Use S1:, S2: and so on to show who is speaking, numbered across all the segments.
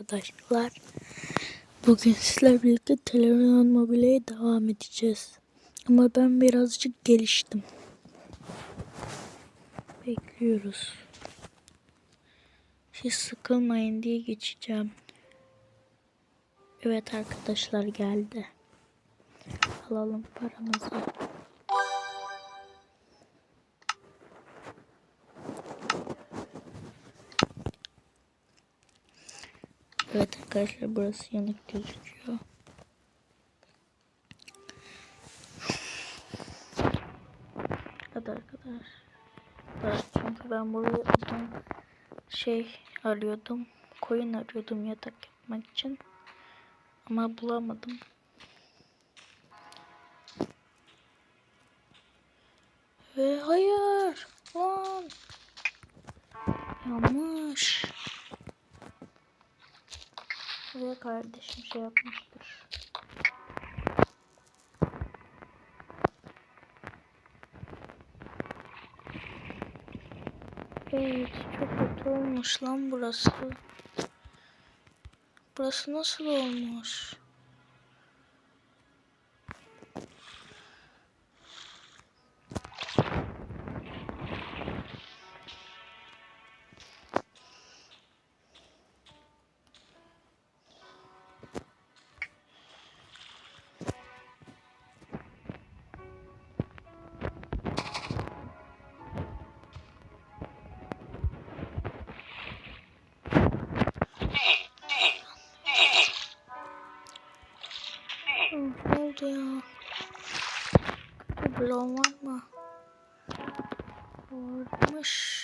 S1: arkadaşlar. Bugün sizlerle birlikte televizyon mobilyaya devam edeceğiz. Ama ben birazcık geliştim. Bekliyoruz. Siz sıkılmayın diye geçeceğim. Evet arkadaşlar geldi. Alalım paramızı. Evet arkadaşlar burası yanık gözüküyor. Hadi arkadaşlar. Çünkü ben buraya şey arıyordum. Koyun arıyordum yatak yapmak için. Ama bulamadım. Ve hayır. Lan. Yanlış. Ve kardeşim şey yapmıştır. Evet çok kötü olmuş lan burası. Burası nasıl olmuş? Bloğum var mı? Varmış.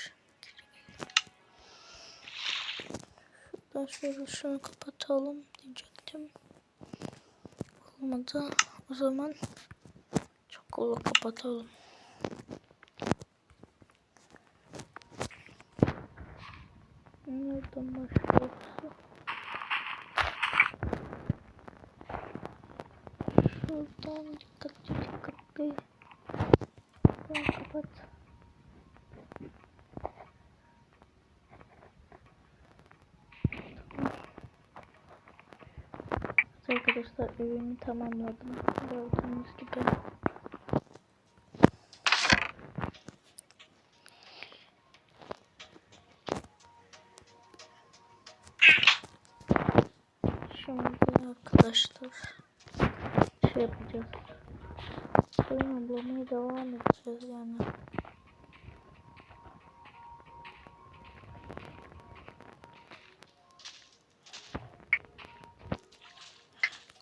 S1: Şuradan şöyle şunu kapatalım diyecektim. Olmadı. O zaman çok kolu kapatalım. Nereden başlıyorsa? Şuradan dikkatli dikkatli. Şuradan kapat. Arkadaşlar evimi tamamladım. Gördüğünüz gibi. Şimdi arkadaşlar şey yapacağız. Oyun ablamaya devam edeceğiz yani.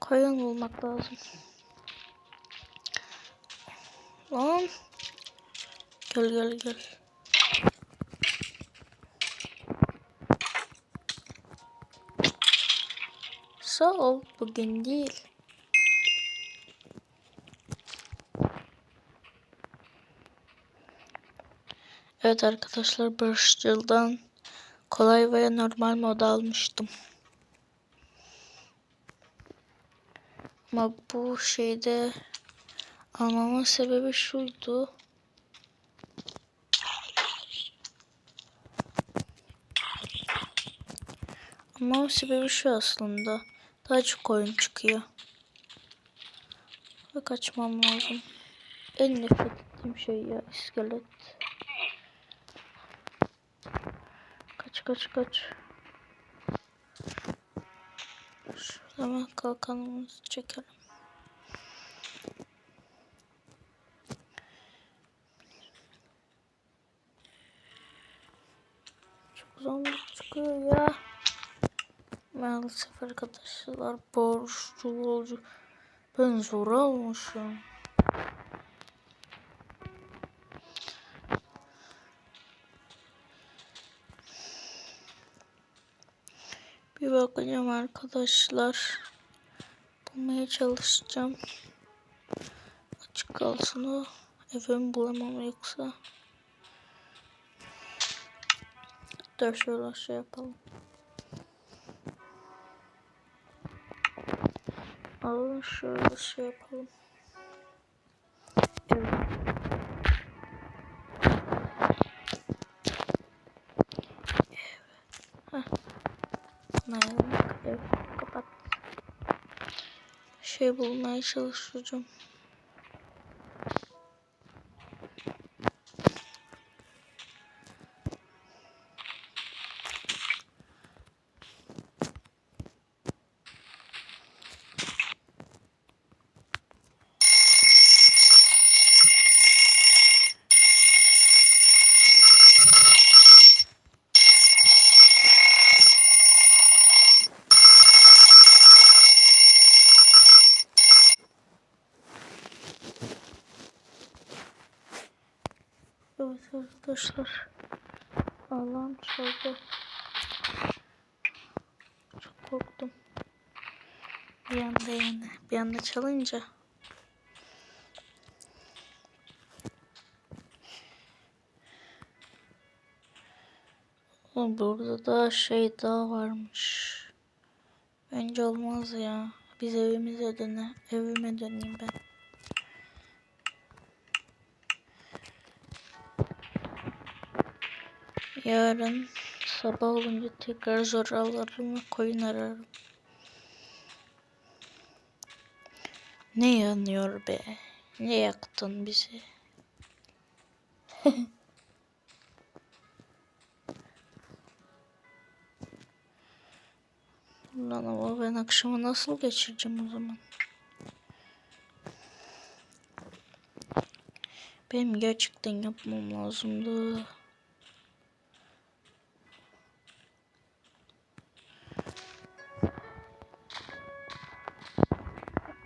S1: Koyun bulmak lazım. Lan. Gel gel gel. Sağ ol bugün değil. Evet arkadaşlar Barışçıl'dan kolay ve normal moda almıştım. Ama bu şeyde almamın sebebi şuydu. Ama sebebi şu aslında. Daha çok oyun çıkıyor. Ve kaçmam lazım. En nefret ettiğim şey ya iskelet. Kaç kaç kaç. Şuradan kalkanımızı çekelim. Çok zombi çıkıyor ya. Maalesef arkadaşlar borçlu olcu. Ben zor olmuşum. Bakacağım arkadaşlar. Bulmaya çalışacağım. Açık kalsın o. Evimi bulamam yoksa. Dur şöyle şey yapalım. Alın şöyle şey yapalım. Şey bulmaya çalışacağım. Evet arkadaşlar. Allah'ım çaldı. Çok korktum. Bir anda yani. Bir anda çalınca. Burada da şey daha varmış. Bence olmaz ya. Biz evimize döne. Evime döneyim ben. Yarın sabah olunca tekrar zor alırım koyun ararım. Ne yanıyor be? Ne yaktın bizi? Lan ama ben akşamı nasıl geçireceğim o zaman? Benim gerçekten yapmam lazımdı.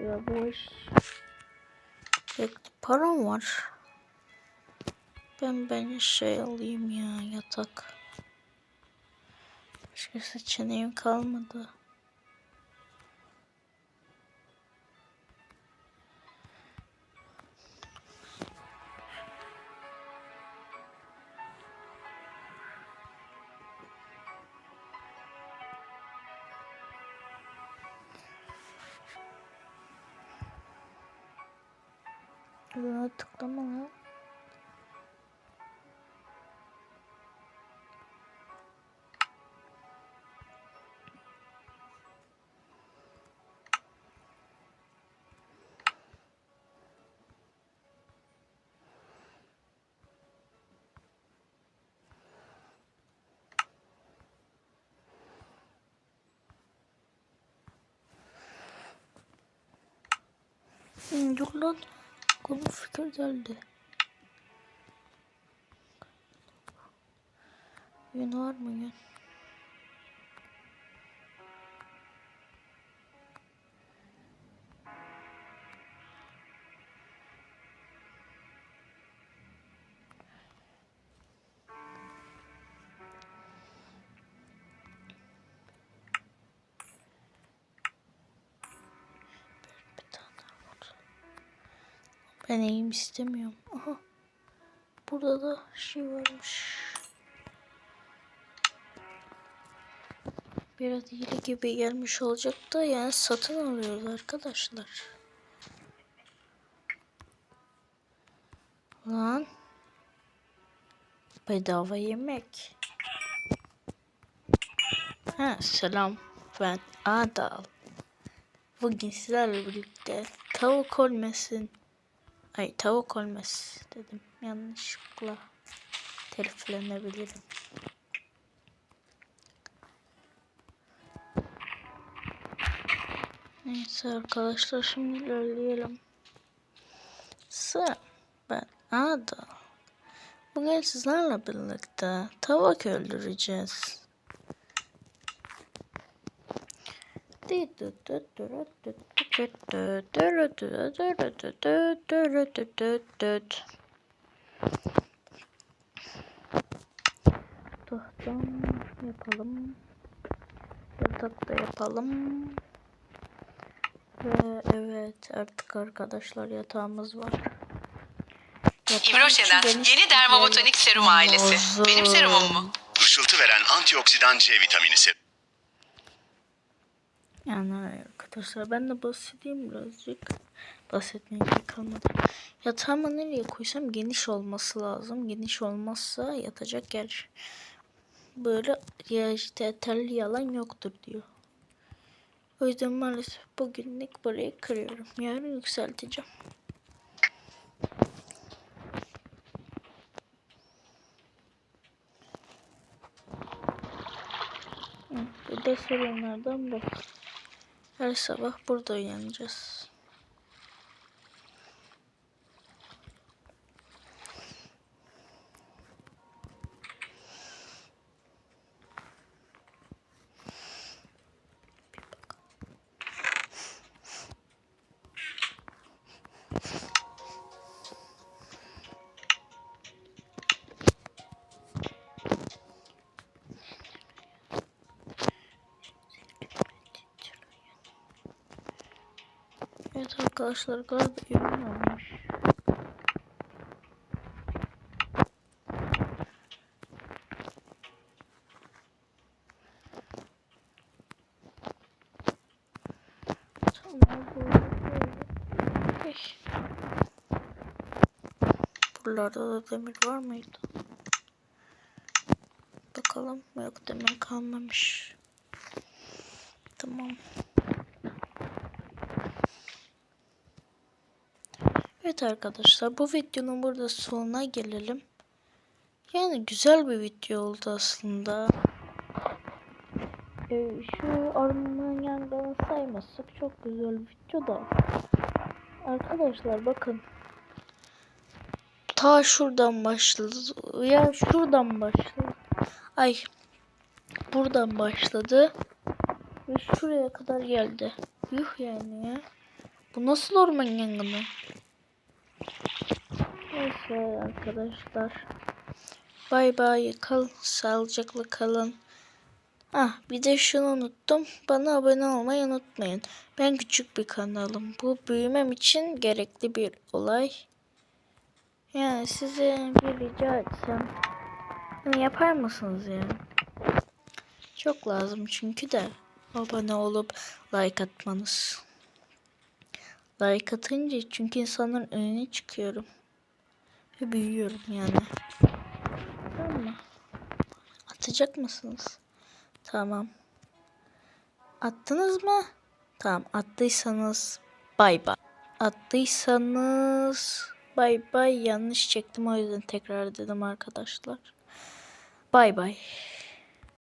S1: Ya bu iş... Bekle, param var. Ben ben şey alayım ya yatak. Başka seçeneğim kalmadı. Buna tıklama lan. Hmm, Dur Konu fikir geldi. Var mı yün? Ben eğim istemiyorum. Aha. Burada da şey varmış. Biraz hile gibi gelmiş olacak da yani satın alıyoruz arkadaşlar. Lan. Bedava yemek. Ha selam. Ben Adal. Bugün sizlerle birlikte tavuk olmasın. Ay tavuk olmaz dedim. Yanlışlıkla teliflenebilirim. Neyse arkadaşlar şimdi ilerleyelim. Sen, ben Ada. Bugün sizlerle birlikte tavuk öldüreceğiz. Tahtan yapalım. Yatak da yapalım. Ve evet artık arkadaşlar yatağımız var. Geniş
S2: yeni
S1: yer
S2: serum ailesi. Benim serumum mu?
S3: Pırşıltı veren antioksidan C vitamini serum.
S1: Yani arkadaşlar ben de bahsedeyim birazcık. Bahsetmeye gerek kalmadı. Yatağımı nereye koysam geniş olması lazım. Geniş olmazsa yatacak yer böyle ya yeterli yalan yoktur diyor. O yüzden maalesef bugünlük burayı kırıyorum. Yarın yükselteceğim. Bu da sorunlardan bu. Her sabah burada uyanacağız. Evet arkadaşlar galiba ürün olmuş. Buralarda da demir var mıydı? Bakalım. Yok demir kalmamış. Tamam. Evet arkadaşlar bu videonun burada sonuna gelelim. Yani güzel bir video oldu aslında. Ee, şu ormanın yangını saymazsak çok güzel bir video da. Arkadaşlar bakın. Ta şuradan başladı. Ya şuradan başladı. Ay. Buradan başladı. Ve şuraya kadar geldi. Yuh yani ya. Bu nasıl orman yangını? Neyse arkadaşlar. Bay bay. Kalın. Sağlıcakla kalın. Ah bir de şunu unuttum. Bana abone olmayı unutmayın. Ben küçük bir kanalım. Bu büyümem için gerekli bir olay. Yani size bir rica etsem. Bunu yapar mısınız yani? Çok lazım çünkü de abone olup like atmanız. Like atınca çünkü insanların önüne çıkıyorum. Ve büyüyorum yani. Tamam mı? Atacak mısınız? Tamam. Attınız mı? Tamam. Attıysanız bay bay. Attıysanız bay bay. Yanlış çektim o yüzden tekrar dedim arkadaşlar. Bay bay.